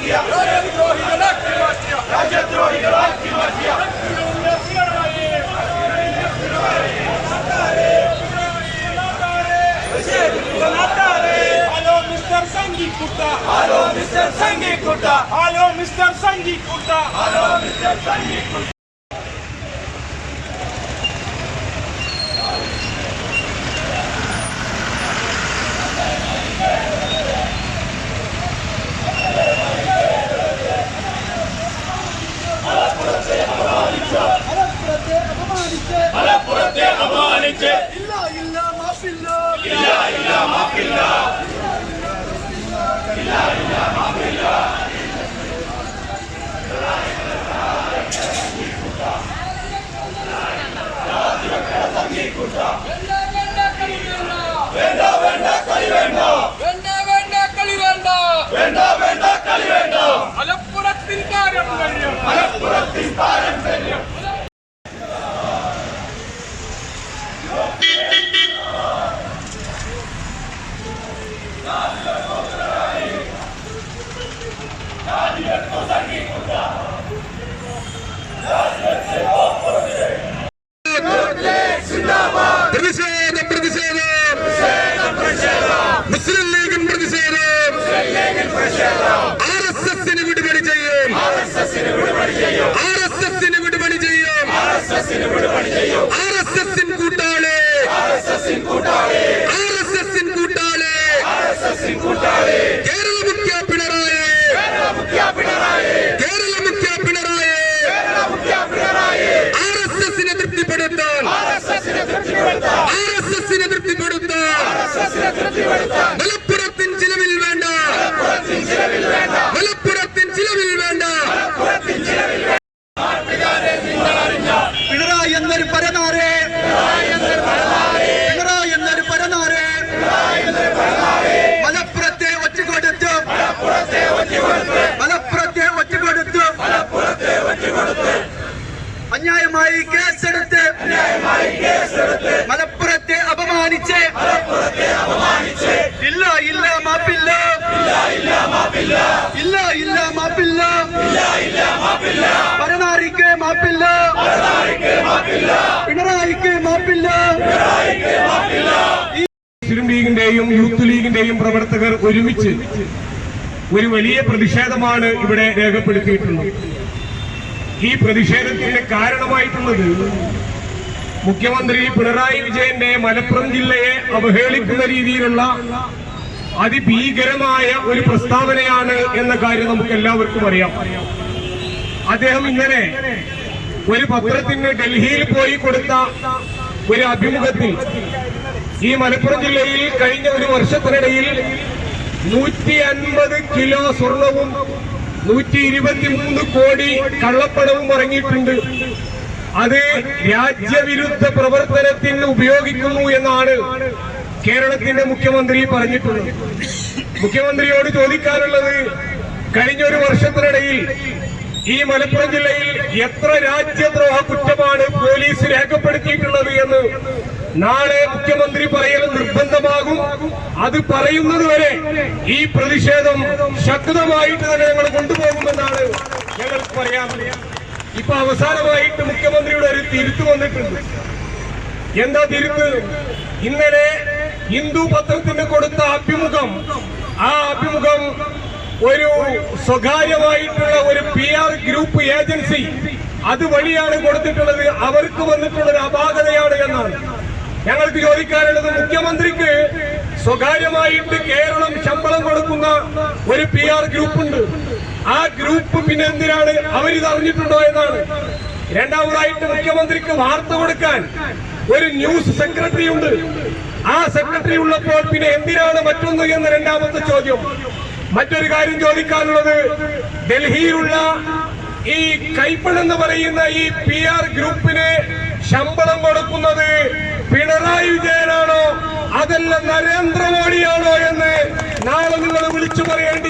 Latvia! Raja-drohi do Hello, Mr. Sangi Kurta. Hello, Mr. Sangi Kurta. Hello, Mr. Sangi അപമാനിച്ച് ഇല്ല ഇല്ല മാഫില്ല ഇല്ല. ഇല്ല മാപ്പില്ല വേണ്ട കൂട്ടാളി. ¡A la asesina de la! പരനാരിക്ക് മാപ്പില്ല. പിണറായിക്ക് മാപ്പില്ല. മുസ്ലിം ലീഗിന്റെയും youth ലീഗിന്റെയും പ്രവർത്തകർ ഒരുമിച്ച് ഒരു വലിയ പ്രതിഷേധമാണ് ഇവിടെ രേഖപ്പെടുത്തിയിട്ടുള്ളത്. ഈ പ്രതിഷേധത്തിന്റെ കാരണമായിട്ടുള്ളത് മുഖ്യമന്ത്രി പിണറായി വിജയന്റെ മലപ്പുറം ജില്ലയെ അവഹേളിക്കുന്ന രീതിയിലുള്ള അതിഭീകരമായ ഒരു പ്രസ്താവനയാണ് എന്ന കാര്യം നമുക്ക് എല്ലാവർക്കും അറിയാം. അദ്ദേഹം ഇങ്ങനെ ഒരു പത്രത്തിന് ഡൽഹിയിൽ പോയി കൊടുത്ത ഒരു അഭിമുഖത്തിൽ ഈ മലപ്പുറം ജില്ലയിൽ കഴിഞ്ഞ ഒരു വർഷത്തിനിടയിൽ നൂറ്റി അൻപത് കിലോ സ്വർണവും നൂറ്റി ഇരുപത്തിമൂന്ന് കോടി കള്ളപ്പണവും ഇറങ്ങിയിട്ടുണ്ട് അത് രാജ്യവിരുദ്ധ പ്രവർത്തനത്തിന് ഉപയോഗിക്കുന്നു എന്നാണ് കേരളത്തിന്റെ മുഖ്യമന്ത്രി പറഞ്ഞിട്ടുള്ളത് മുഖ്യമന്ത്രിയോട് ചോദിക്കാനുള്ളത് കഴിഞ്ഞ ഒരു വർഷത്തിനിടയിൽ ഈ മലപ്പുറം ജില്ലയിൽ എത്ര രാജ്യദ്രോഹ കുറ്റമാണ് പോലീസ് രേഖപ്പെടുത്തിയിട്ടുള്ളത് എന്ന് നാളെ മുഖ്യമന്ത്രി പറയൽ നിർബന്ധമാകും. അത് പറയുന്നത് വരെ ഈ പ്രതിഷേധം ശക്തമായിട്ട് തന്നെ ഞങ്ങൾ കൊണ്ടുപോകുമെന്നാണ് ഞങ്ങൾക്ക് പറയാൻ ഇപ്പൊ അവസാനമായിട്ട് മുഖ്യമന്ത്രിയുടെ ഒരു തിരുത്ത് വന്നിട്ടുണ്ട്. എന്താ തിരുത്ത്? ഇന്നലെ ഹിന്ദു പത്രത്തിന് കൊടുത്ത അഭിമുഖം ആ അഭിമുഖം ഒരു സ്വകാര്യമായിട്ടുള്ള ഒരു പി ആർ ഗ്രൂപ്പ് ഏജൻസി അതുവഴിയാണ് കൊടുത്തിട്ടുള്ളത്. അവർക്ക് വന്നിട്ടുള്ള ഒരു അപാകതയാണ് എന്നാണ്. ഞങ്ങൾക്ക് ചോദിക്കാനുള്ളത് മുഖ്യമന്ത്രിക്ക് സ്വകാര്യമായിട്ട് കേരളം ശമ്പളം കൊടുക്കുന്ന ഒരു പി ആർ ഗ്രൂപ്പുണ്ട്. ആ ഗ്രൂപ്പ് പിന്നെ എന്തിനാണ് അവരിത് അറിഞ്ഞിട്ടുണ്ടോ എന്നാണ്. രണ്ടാമതായിട്ട് മുഖ്യമന്ത്രിക്ക് വാർത്ത കൊടുക്കാൻ ഒരു ന്യൂസ് സെക്രട്ടറി ഉണ്ട് ആ സെക്രട്ടറി ഉള്ളപ്പോൾ പിന്നെ എന്തിനാണ് മറ്റൊന്ന് എന്ന രണ്ടാമത്തെ ചോദ്യം. മറ്റൊരു കാര്യം ചോദിക്കാനുള്ളത് ഡൽഹിയിലുള്ള ഈ കൈപ്പണെന്ന് പറയുന്ന ഈ പി ആർ ഗ്രൂപ്പിന് ശമ്പളം കൊടുക്കുന്നത് പിണറായി വിജയനാണോ അതല്ല നരേന്ദ്രമോദിയാണോ എന്ന് നാളെ നിങ്ങൾ വിളിച്ചു പറയണം